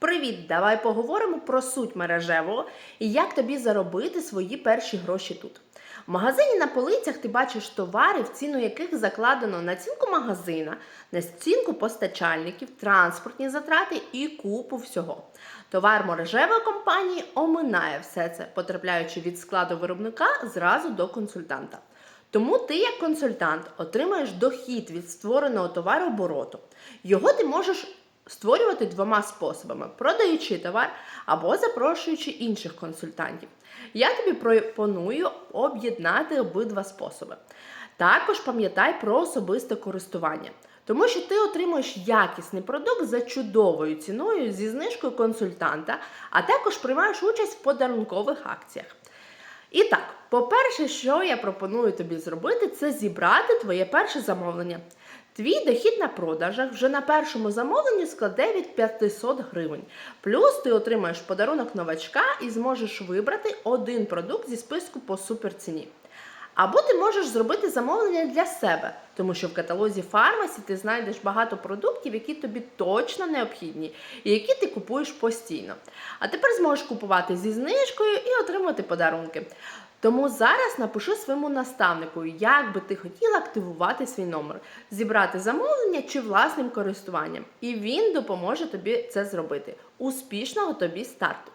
Привіт! Давай поговоримо про суть мережевого і як тобі заробити свої перші гроші тут. В магазині на полицях ти бачиш товари, в ціну яких закладено націнку магазина, націнку постачальників, транспортні затрати і купу всього. Товар мережевої компанії оминає все це, потрапляючи від складу виробника зразу до консультанта. Тому ти, як консультант, отримаєш дохід від створеного товарообороту. Його ти можеш створювати двома способами: продаючи товар або запрошуючи інших консультантів. Я тобі пропоную об'єднати обидва способи. Також пам'ятай про особисте користування. Тому що ти отримуєш якісний продукт за чудовою ціною зі знижкою консультанта, а також приймаєш участь в подарункових акціях. І так, по-перше, що я пропоную тобі зробити, це зібрати твоє перше замовлення. Твій дохід на продажах вже на першому замовленні складе від 500 гривень. Плюс ти отримаєш подарунок новачка і зможеш вибрати один продукт зі списку по суперціні. Або ти можеш зробити замовлення для себе, тому що в каталозі фармасі ти знайдеш багато продуктів, які тобі точно необхідні, і які ти купуєш постійно. А тепер зможеш купувати зі знижкою і отримати подарунки. Тому зараз напиши своєму наставнику, як би ти хотіла активувати свій номер, зібрати замовлення чи власним користуванням. І він допоможе тобі це зробити. Успішного тобі старту!